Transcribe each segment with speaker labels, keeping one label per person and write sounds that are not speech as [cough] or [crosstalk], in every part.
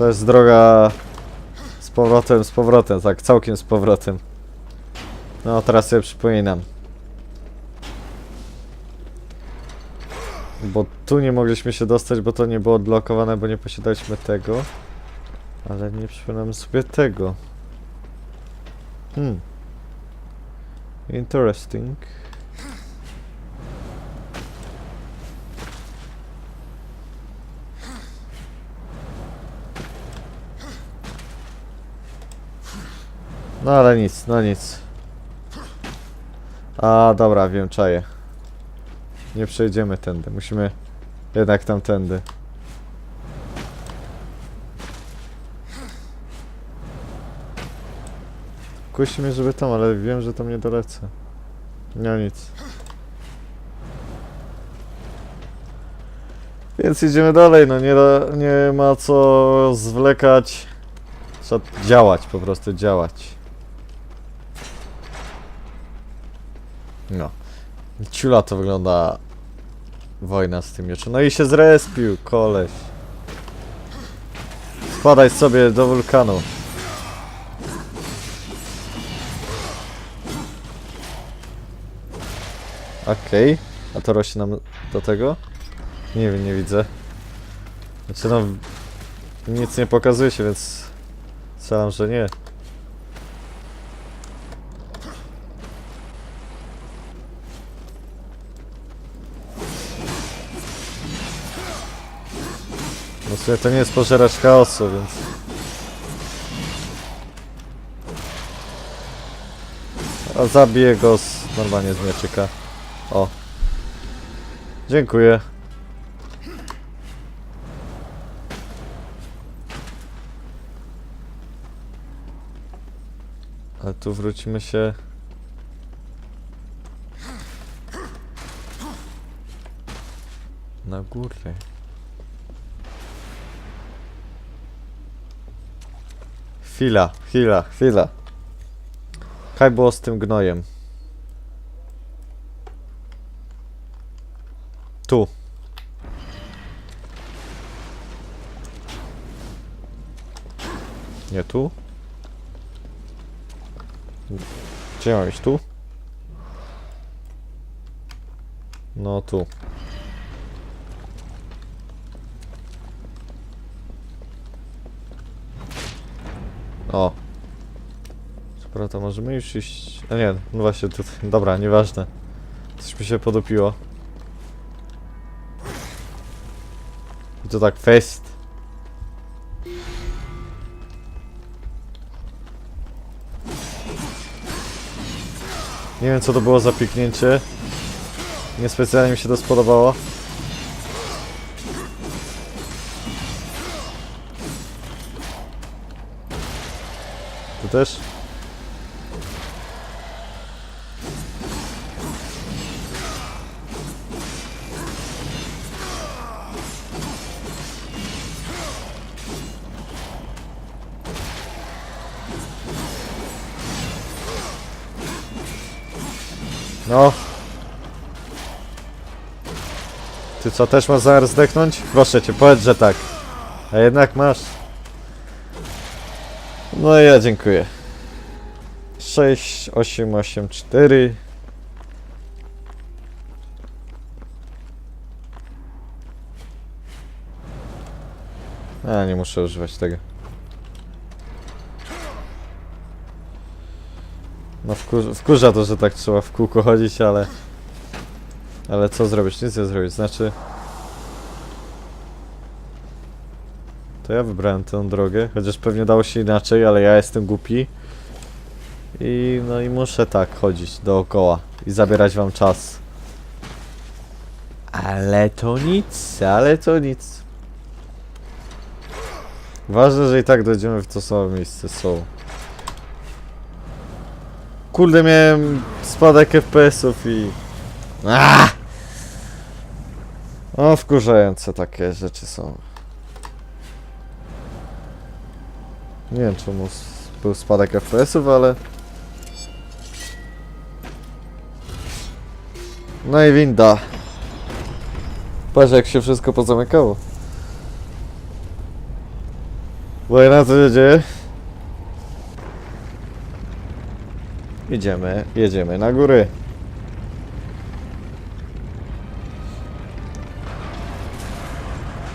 Speaker 1: To jest droga z powrotem, z powrotem, tak, całkiem z powrotem. No, teraz sobie przypominam. Bo tu nie mogliśmy się dostać, bo to nie było odblokowane, bo nie posiadaliśmy tego. Ale nie przypominam sobie tego. Hmm. Interesting. No ale nic, no nic. A dobra, wiem, czaję. Nie przejdziemy tędy, musimy jednak tamtędy. Kusi mnie, żeby tam, ale wiem, że tam nie dolecę. No nic. Więc idziemy dalej, no nie, nie ma co zwlekać. Trzeba działać, po prostu działać. No. Ciula to wygląda wojna z tym mieczem. No i się zrespił, koleś. Spadaj sobie do wulkanu. Okej. A to rośnie nam do tego? Nie wiem, nie widzę. Znaczy no... Nic nie pokazuje się, więc... Strzelam, że nie. To nie jest pożeracz chaosu, więc... A zabiję go z, normalnie z mieczyka. O. Dziękuję. Ale tu wrócimy się... Na górę. Chwila, chwila, chwila. Kaj było z tym gnojem? Tu. Nie tu? Gdzie mam iść? Tu? No tu. O. Dobra, to możemy już iść... A nie, no właśnie tutaj. Dobra, nieważne. Coś mi się podopiło. I to tak fest. Nie wiem co to było za piknięcie. Niespecjalnie mi się to spodobało. Tu też? No. Ty co, też masz zaraz zdechnąć? Proszę cię, powiedz, że tak. A jednak masz. No ja dziękuję. 6, 8, 8, 4. A, nie muszę używać tego. No wkur wkurza to, że tak trzeba w kółko chodzić, ale... Ale co zrobić? Nic nie zrobić, znaczy... To ja wybrałem tę drogę, chociaż pewnie dało się inaczej, ale ja jestem głupi. I no i muszę tak chodzić dookoła i zabierać wam czas. Ale to nic, ale to nic. Ważne, że i tak dojdziemy w to samo miejsce są. Kurde, miałem spadek FPS-ów i... Aaaa! O, wkurzające takie rzeczy są. Nie wiem czemu był spadek FPS-ów, ale... No i winda. Patrz jak się wszystko pozamykało. Wojna co się dzieje? Idziemy, jedziemy na góry.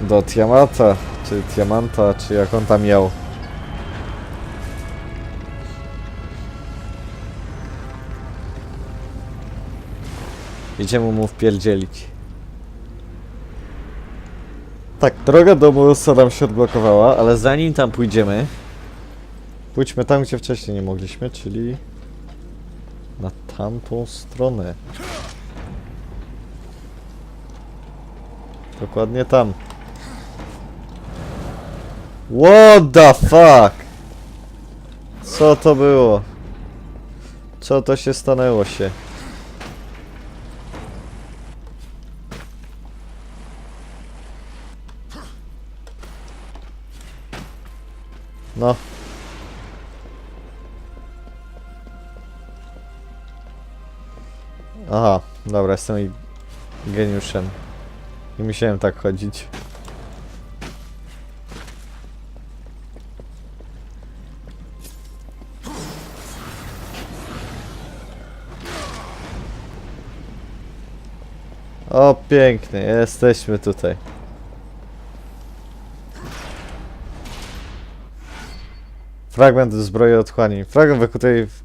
Speaker 1: Do Tiamata, czy Tiamanta, czy jak on tam miał. Idziemy mu wpierdzielić. Tak, droga do Morosa nam się odblokowała, ale zanim tam pójdziemy, pójdźmy tam, gdzie wcześniej nie mogliśmy, czyli na tamtą stronę. Dokładnie tam. What the fuck? Co to było? Co to się stanęło się? No. Aha, dobra, jestem geniuszem. Nie musiałem tak chodzić. O, pięknie, jesteśmy tutaj. Fragment zbroi otchłani. Fragment wykutej w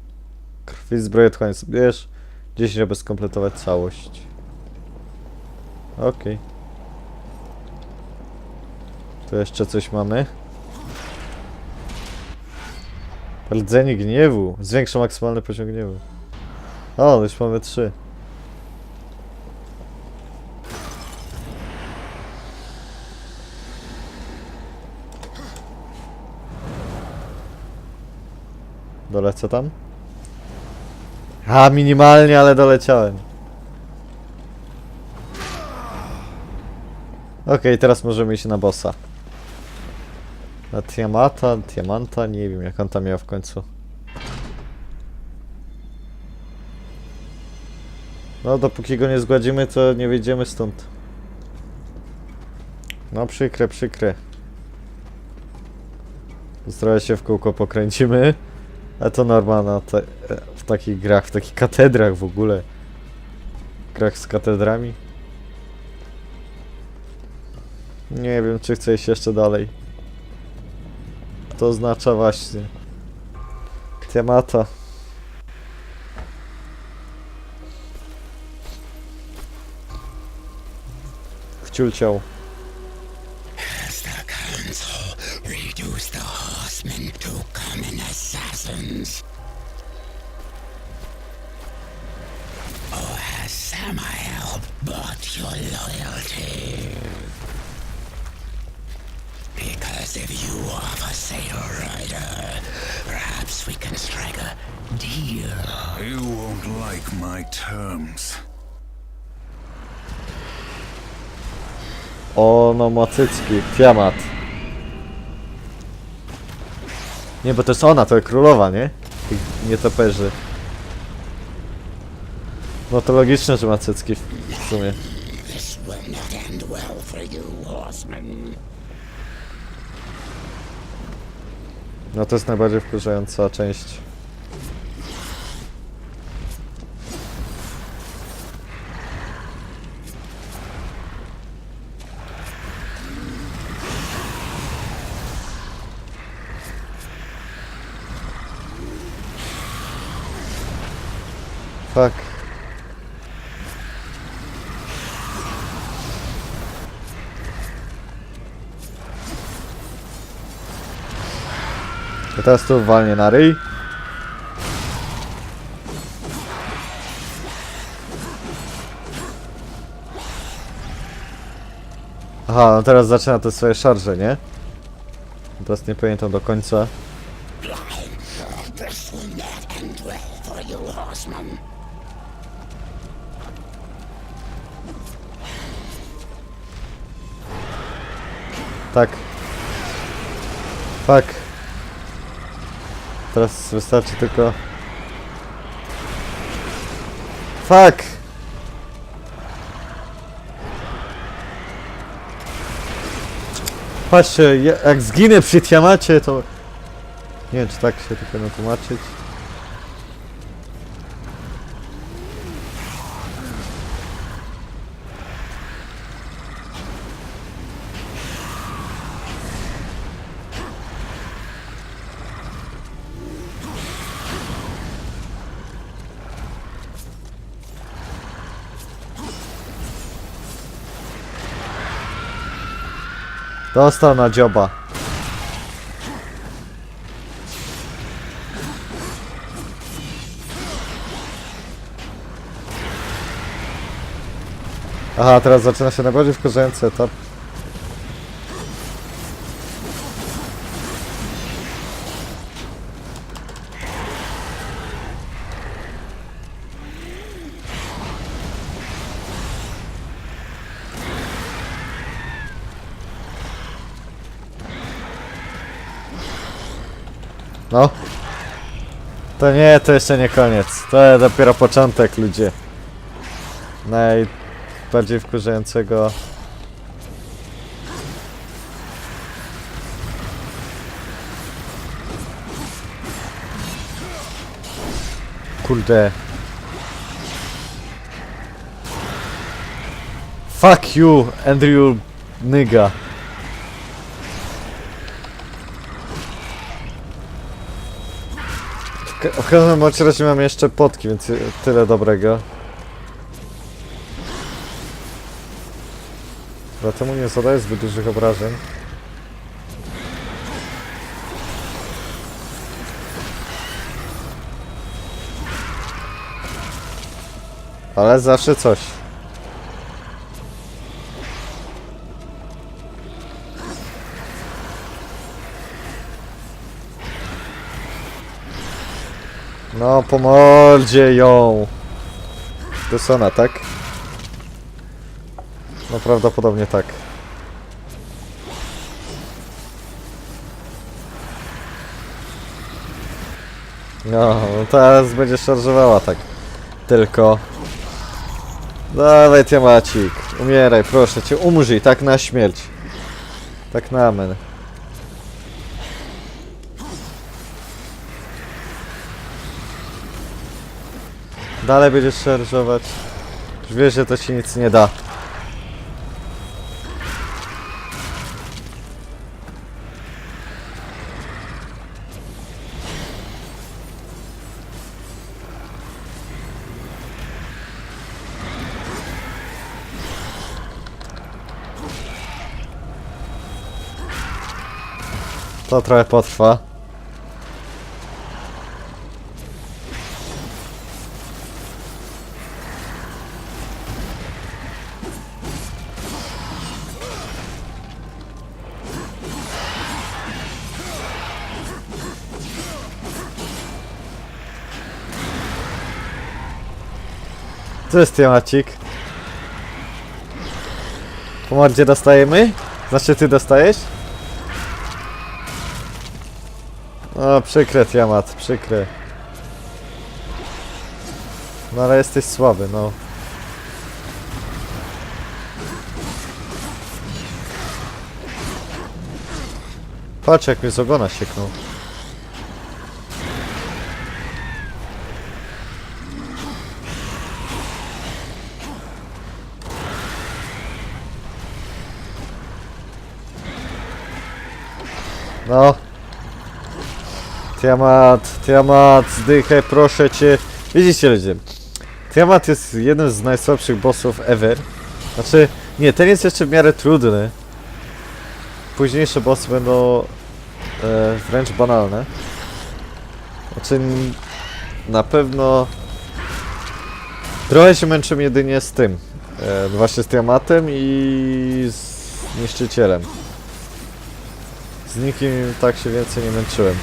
Speaker 1: krwi zbroi otchłani. Bierz 10, aby skompletować całość. Okej. Tu jeszcze coś mamy. Rdzenie gniewu. Zwiększa maksymalny poziom gniewu. O, już mamy trzy. Dolecę tam? A, minimalnie, ale doleciałem. Okej, teraz możemy iść na bossa. Na Tiamata, Tiamanta, nie wiem jak on tam miał w końcu. No, dopóki go nie zgładzimy, to nie wyjdziemy stąd. No, przykre, przykre. Trochę się w kółko pokręcimy. A to normalna te, w takich grach, w takich katedrach w ogóle. Grach z katedrami. Nie wiem, czy chcę iść jeszcze dalej. To oznacza właśnie temata. Wciulciał.
Speaker 2: Because if you offer Satyr Rider, perhaps we can strike a deal.
Speaker 3: You won't like my terms.
Speaker 1: Onomacycki, Tiamat. Nie, bo to jest ona, to jest królowa, nie? Tych nietoperzy. No to logiczne, że ma cycki w w sumie. No to jest najbardziej wkurzająca część. Tak. Teraz tu walnie na ryj. Aha, no teraz zaczyna te swoje szarże, nie? Teraz nie pamiętam do końca.
Speaker 2: This will not end well for you, horsemen.
Speaker 1: Tak. Fuck. Teraz wystarczy tylko... Fuck! Patrzcie, ja- jak zginę przy Tiamacie, to... Nie wiem, czy tak się to powinno Dostał na dzioba. Aha, teraz zaczyna się najbardziej wkurzający etap. No. To nie, to jeszcze nie koniec. To dopiero początek, ludzie. Najbardziej wkurzającego. Kurde. Fuck you, Andrew nigga. W ka- W każdym razie mam jeszcze potki, więc tyle dobrego. Dlatego nie zadaję zbyt dużych obrażeń. Ale zawsze coś. No, po ją. To jest ona, tak? No prawdopodobnie tak. No, no teraz będzie szarżowała tak. Tylko... Dawaj, Tiamacik. Umieraj, proszę cię. Umrzyj, tak na śmierć. Tak na amen. Dalej będziesz szarżować. Już wiesz, że to ci nic nie da. To trochę potrwa. Co jest temacik? Po mordzie dostajemy? Znaczy ty dostajesz? O, przykre Tiamat, przykre. No ale jesteś słaby, no. Patrz jak mnie z ogona sieknął. No. Tiamat, Tiamat, zdychaj, proszę cię. Widzicie ludzie, Tiamat jest jednym z najsłabszych bossów ever. Znaczy, nie, ten jest jeszcze w miarę trudny. Późniejsze bossy będą e, wręcz banalne. Znaczy, na pewno... Trochę się męczę jedynie z tym. E, właśnie z Tiamatem i z niszczycielem. Z nikim tak się więcej nie męczyłem.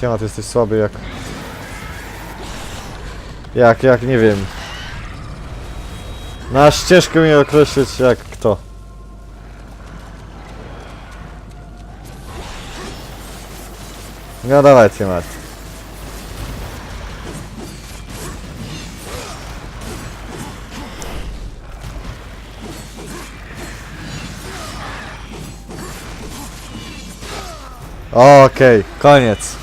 Speaker 1: Tiamat jesteś słaby jak... Jak, jak, nie wiem. Na ścieżkę mnie określić jak kto. No dawaj, Tiamat. Okej, koniec.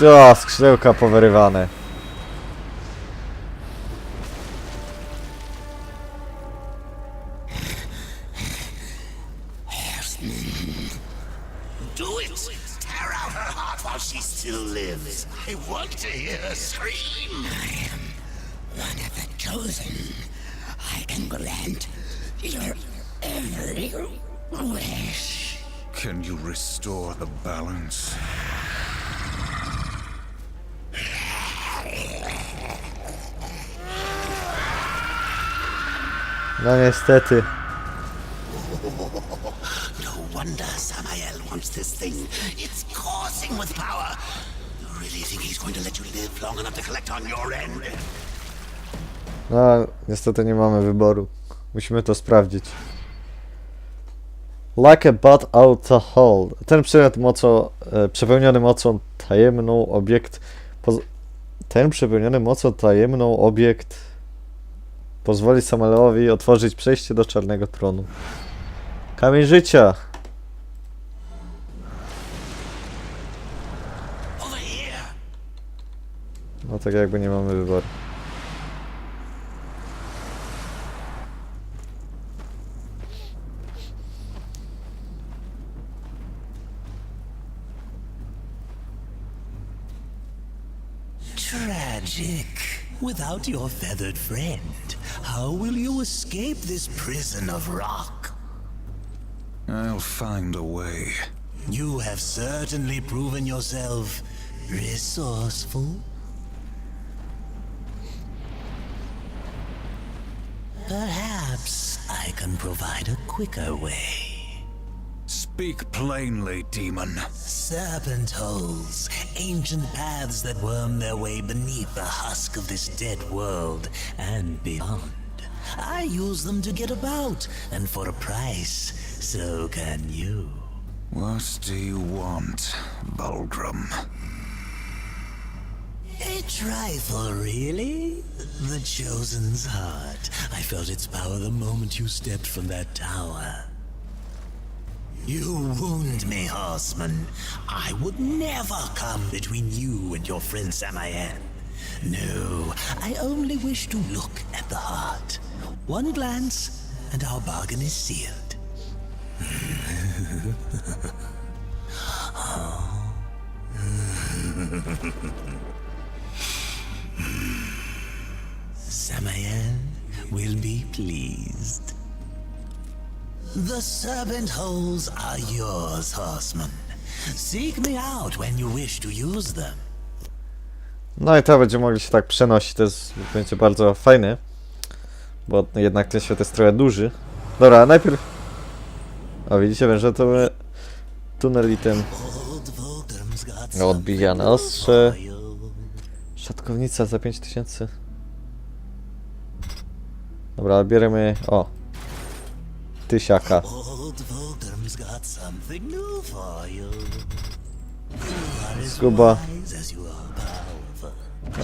Speaker 1: O, skrzydełka powyrywane.
Speaker 2: Wish.
Speaker 3: Can you restore the balance?
Speaker 1: No niestety.
Speaker 2: No wonder Samael wants this thing. It's coursing with power. You really think he's going to let you live long enough to collect on your end?
Speaker 1: No, niestety nie mamy wyboru. Musimy to sprawdzić. Like a bat out a hole. Ten przedmiot mocą, e, przepełniony mocą tajemną obiekt. Ten przepełniony mocą tajemną obiekt pozwoli Samaleowi otworzyć przejście do czarnego tronu. Kamień życia. No tak jakby nie mamy wyboru.
Speaker 2: Without your feathered friend, how will you escape this prison of rock?
Speaker 3: I'll find a way.
Speaker 2: You have certainly proven yourself resourceful. Perhaps I can provide a quicker way.
Speaker 3: Speak plainly, demon.
Speaker 2: Serpent holes, ancient paths that worm their way beneath the husk of this dead world and beyond. I use them to get about, and for a price, so can you.
Speaker 3: What do you want, Bulgrim?
Speaker 2: A trifle, really? The Chosen's heart. I felt its power the moment you stepped from that tower. You wound me, horseman. I would never come between you and your friend Samayan. No, I only wish to look at the heart. One glance, and our bargain is sealed. [laughs] Samael will be pleased. The serpent holes are yours, horseman. Seek me out when you wish to use them.
Speaker 1: No i to będziemy mogli się tak przenosić, to jest, będzie bardzo fajne. Bo jednak ten świat jest trochę duży. Dobra, najpierw... O, widzicie, że to e, tunel i ten odbijane ostrze. szatkownica za 5000. Dobra, bierzemy... O!
Speaker 2: As
Speaker 1: Zguba.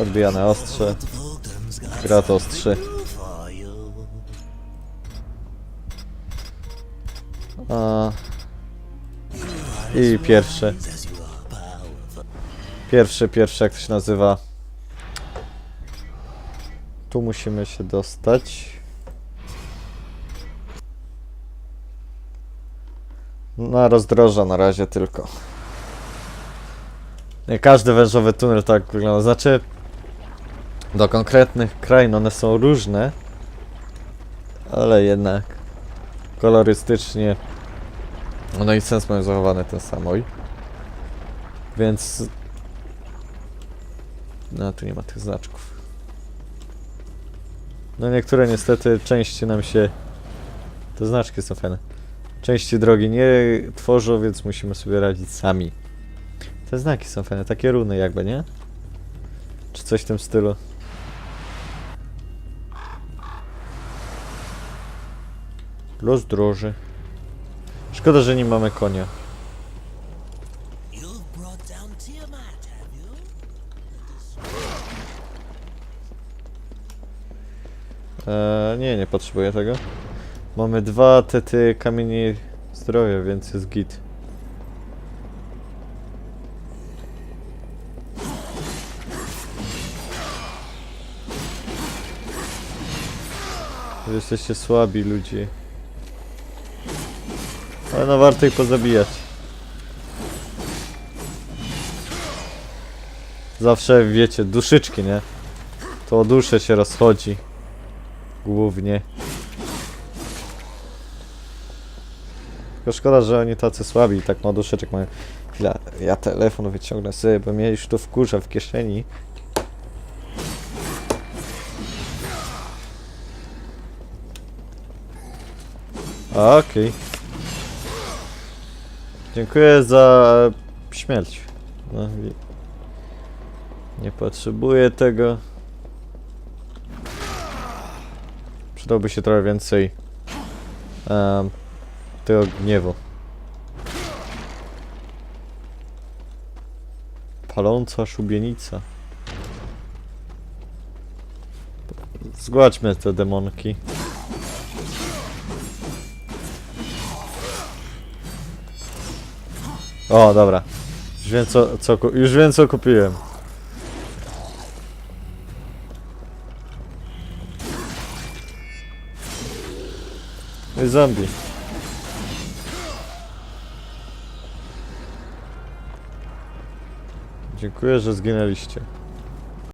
Speaker 1: Odbijane ostrze.
Speaker 2: Old Volgrim's got
Speaker 1: Gratos
Speaker 2: something
Speaker 1: 3.
Speaker 2: new for you.
Speaker 1: A... I
Speaker 2: powerful.
Speaker 1: Pierwszy, pierwszy, jak to się nazywa? Tu musimy się dostać. Na rozdroża na razie tylko. Nie każdy wężowy tunel tak wygląda. Znaczy, do konkretnych krain one są różne, ale jednak kolorystycznie no i sens mają zachowany ten samoj. Więc no, tu nie ma tych znaczków. No niektóre niestety części nam się... Te znaczki są fajne. Części drogi nie tworzą, więc musimy sobie radzić sami. Te znaki są fajne, takie runy jakby, nie? Czy coś w tym stylu. Los droży. Szkoda, że nie mamy konia. Eee, nie, nie potrzebuję tego. Mamy dwa tety kamieni zdrowia, więc jest git. Wy Jesteście słabi ludzie. Ale no warto ich pozabijać. Zawsze wiecie, duszyczki, nie? To o duszę się rozchodzi. Głównie. Tylko szkoda, że oni tacy słabi i tak mało duszeczek mają. Chwila, ja telefon wyciągnę sobie, bo mnie już tu wkurza w kieszeni. Okej. Dziękuję za śmierć. No, nie potrzebuję tego. Przydałby się trochę więcej em, tego gniewu. Paląca szubienica. Zgładźmy te demonki. O, dobra. Już wiem co, co, już wiem co kupiłem. No zombie. Dziękuję, że zginęliście.